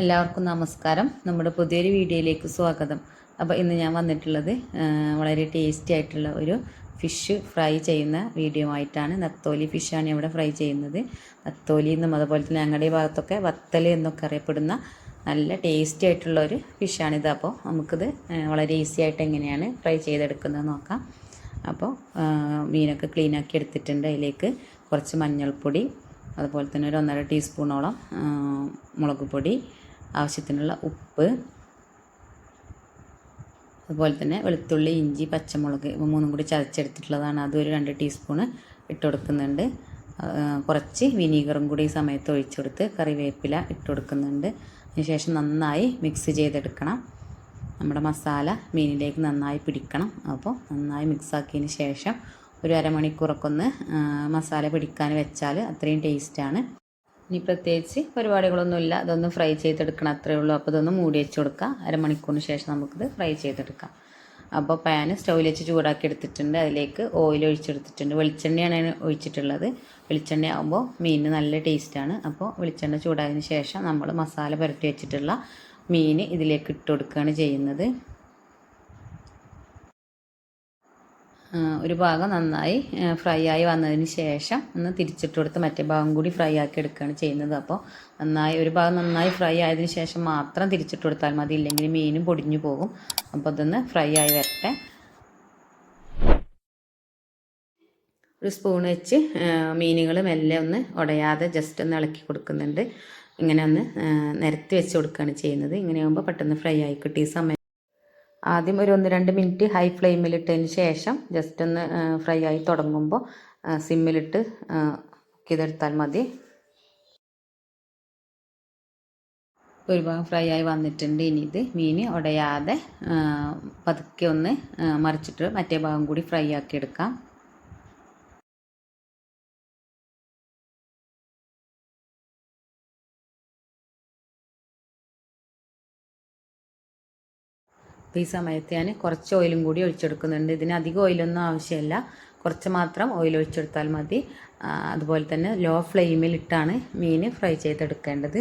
എല്ലാവർക്കും നമസ്കാരം. നമ്മുടെ പുതിയൊരു വീഡിയോയിലേക്ക് സ്വാഗതം. അപ്പോൾ ഇന്ന് ഞാൻ വന്നിട്ടുള്ളത് വളരെ ടേസ്റ്റി ആയിട്ടുള്ള ഒരു ഫിഷ് ഫ്രൈ ചെയ്യുന്ന വീഡിയോ ആയിട്ടാണ്. നത്തോലി ഫിഷാണ് ഇവിടെ ഫ്രൈ ചെയ്യുന്നത്. നത്തോലി എന്നും അതുപോലെ തന്നെ ഞങ്ങളുടെ ഭാഗത്തൊക്കെ വത്തൽ എന്നൊക്കെ അറിയപ്പെടുന്ന നല്ല ടേസ്റ്റി ആയിട്ടുള്ള ഒരു ഫിഷാണിത് അപ്പോൾ നമുക്കിത് വളരെ ഈസി ആയിട്ട് എങ്ങനെയാണ് ഫ്രൈ ചെയ്തെടുക്കുന്നത് നോക്കാം. അപ്പോൾ മീനൊക്കെ ക്ലീൻ ആക്കി എടുത്തിട്ടുണ്ട്. അതിലേക്ക് കുറച്ച് മഞ്ഞൾപ്പൊടി അതുപോലെ തന്നെ ഒരു ഒന്നര ടീസ്പൂണോളം മുളക് പൊടി ആവശ്യത്തിനുള്ള ഉപ്പ് അതുപോലെ തന്നെ വെളുത്തുള്ളി ഇഞ്ചി പച്ചമുളക് മൂന്നും കൂടി ചതച്ചെടുത്തിട്ടുള്ളതാണ്. അതും ഒരു രണ്ട് ടീസ്പൂണ് ഇട്ട് കൊടുക്കുന്നുണ്ട്. കുറച്ച് വിനീഗറും കൂടി ഈ സമയത്ത് ഒഴിച്ചു കൊടുത്ത് കറിവേപ്പില ഇട്ട് കൊടുക്കുന്നുണ്ട്. അതിനുശേഷം നന്നായി മിക്സ് ചെയ്തെടുക്കണം. നമ്മുടെ മസാല മീനിലേക്ക് നന്നായി പിടിക്കണം. അപ്പോൾ നന്നായി മിക്സ് ആക്കിയതിന് ശേഷം ഒരു അരമണിക്കൂറൊക്കെ ഒന്ന് മസാല പിടിക്കാൻ വെച്ചാൽ അത്രയും ടേസ്റ്റാണ് ഇനി പ്രത്യേകിച്ച് പരിപാടികളൊന്നുമില്ല. അതൊന്ന് ഫ്രൈ ചെയ്തെടുക്കണം അത്രയേ ഉള്ളൂ. അപ്പോൾ ഇതൊന്ന് മൂടി വെച്ച് കൊടുക്കുക അരമണിക്കൂറിന് ശേഷം നമുക്കിത് ഫ്രൈ ചെയ്തെടുക്കാം. അപ്പോൾ പാന് സ്റ്റൗവിൽ വെച്ച് ചൂടാക്കി എടുത്തിട്ടുണ്ട്. അതിലേക്ക് ഓയിൽ ഒഴിച്ചെടുത്തിട്ടുണ്ട്. വെളിച്ചെണ്ണയാണ് ഒഴിച്ചിട്ടുള്ളത്. വെളിച്ചെണ്ണ ആകുമ്പോൾ മീനിന് നല്ല ടേസ്റ്റാണ് അപ്പോൾ വെളിച്ചെണ്ണ ചൂടായതിന് ശേഷം നമ്മൾ മസാല പുരട്ടി വെച്ചിട്ടുള്ള മീൻ ഇതിലേക്ക് ഇട്ട് കൊടുക്കുകയാണ് ചെയ്യുന്നത്. ഒരു ഭാഗം നന്നായി ഫ്രൈ ആയി വന്നതിന് ശേഷം ഒന്ന് തിരിച്ചിട്ട് കൊടുത്ത് മറ്റേ ഭാഗം കൂടി ഫ്രൈ ആക്കി എടുക്കുകയാണ് ചെയ്യുന്നത്. അപ്പോൾ നന്നായി ഒരു ഭാഗം നന്നായി ഫ്രൈ ആയതിനു ശേഷം മാത്രം തിരിച്ചിട്ട് കൊടുത്താൽ മതി. ഇല്ലെങ്കിൽ മീനും പൊടിഞ്ഞു പോകും. അപ്പോൾ അതൊന്ന് ഫ്രൈ ആയി വരട്ടെ. ഒരു സ്പൂൺ വെച്ച് മീനുകൾ മെല്ലെ ഒന്ന് ഉടയാതെ ജസ്റ്റ് ഒന്ന് ഇളക്കി കൊടുക്കുന്നുണ്ട്. ഇങ്ങനെ ഒന്ന് നിരത്തി വെച്ച് കൊടുക്കുകയാണ് ചെയ്യുന്നത്. ഇങ്ങനെയാകുമ്പോൾ പെട്ടെന്ന് ഫ്രൈ ആയി കിട്ടി. ഈ സമയം ആദ്യം ഒരു ഒന്ന് രണ്ട് മിനിറ്റ് ഹൈ ഫ്ലെയിമിലിട്ടതിന് ശേഷം ജസ്റ്റ് ഒന്ന് ഫ്രൈ ആയി തുടങ്ങുമ്പോൾ സിമ്മിലിട്ട് കിതെടുത്താൽ മതി. ഒരു ഭാഗം ഫ്രൈ ആയി വന്നിട്ടുണ്ട് ഇനി ഇത്. മീൻ ഉടയാതെ പതുക്കെ ഒന്ന് മറിച്ചിട്ട് മറ്റേ ഭാഗം കൂടി ഫ്രൈ ആക്കി എടുക്കാം. അപ്പോൾ ഈ സമയത്ത് ഞാൻ കുറച്ച് ഓയിലും കൂടി ഒഴിച്ചെടുക്കുന്നുണ്ട്. ഇതിന് അധികം ഓയിലൊന്നും ആവശ്യമില്ല. കുറച്ച് മാത്രം ഓയിൽ ഒഴിച്ചെടുത്താൽ മതി. അതുപോലെ തന്നെ ലോ ഫ്ലെയിമിൽ ഇട്ടാണ് മീൻ ഫ്രൈ ചെയ്തെടുക്കേണ്ടത്.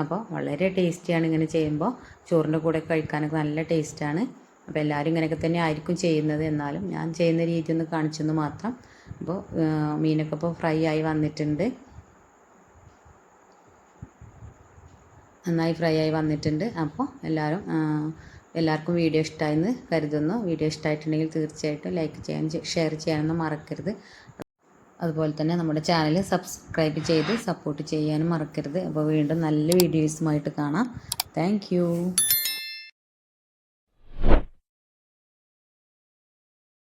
അപ്പോൾ വളരെ ടേസ്റ്റിയാണ് ഇങ്ങനെ ചെയ്യുമ്പോൾ. ചോറിന്റെ കൂടെ കഴിക്കാനൊക്കെ നല്ല ടേസ്റ്റാണ്. അപ്പോൾ എല്ലാവരും ഇങ്ങനെയൊക്കെ തന്നെ ആയിരിക്കും ചെയ്യുന്നത്. എന്നാലും ഞാൻ ചെയ്യുന്ന രീതി ഒന്ന് കാണിച്ചെന്ന് മാത്രം. അപ്പോൾ മീനൊക്കെ ഇപ്പോൾ ഫ്രൈ ആയി വന്നിട്ടുണ്ട്. നന്നായി ഫ്രൈ ആയി വന്നിട്ടുണ്ട്. അപ്പോൾ എല്ലാവരും എല്ലാവർക്കും വീഡിയോ ഇഷ്ടമായെന്ന് കരുതുന്നു. വീഡിയോ ഇഷ്ടമായിട്ടുണ്ടെങ്കിൽ തീർച്ചയായിട്ടും ലൈക്ക് ചെയ്യാൻ ഷെയർ ചെയ്യാനൊന്നും മറക്കരുത്. അതുപോലെ തന്നെ നമ്മുടെ ചാനൽ സബ്സ്ക്രൈബ് ചെയ്ത് സപ്പോർട്ട് ചെയ്യാനും മറക്കരുത്. അപ്പോൾ വീണ്ടും നല്ല വീഡിയോസുമായിട്ട് കാണാം. താങ്ക്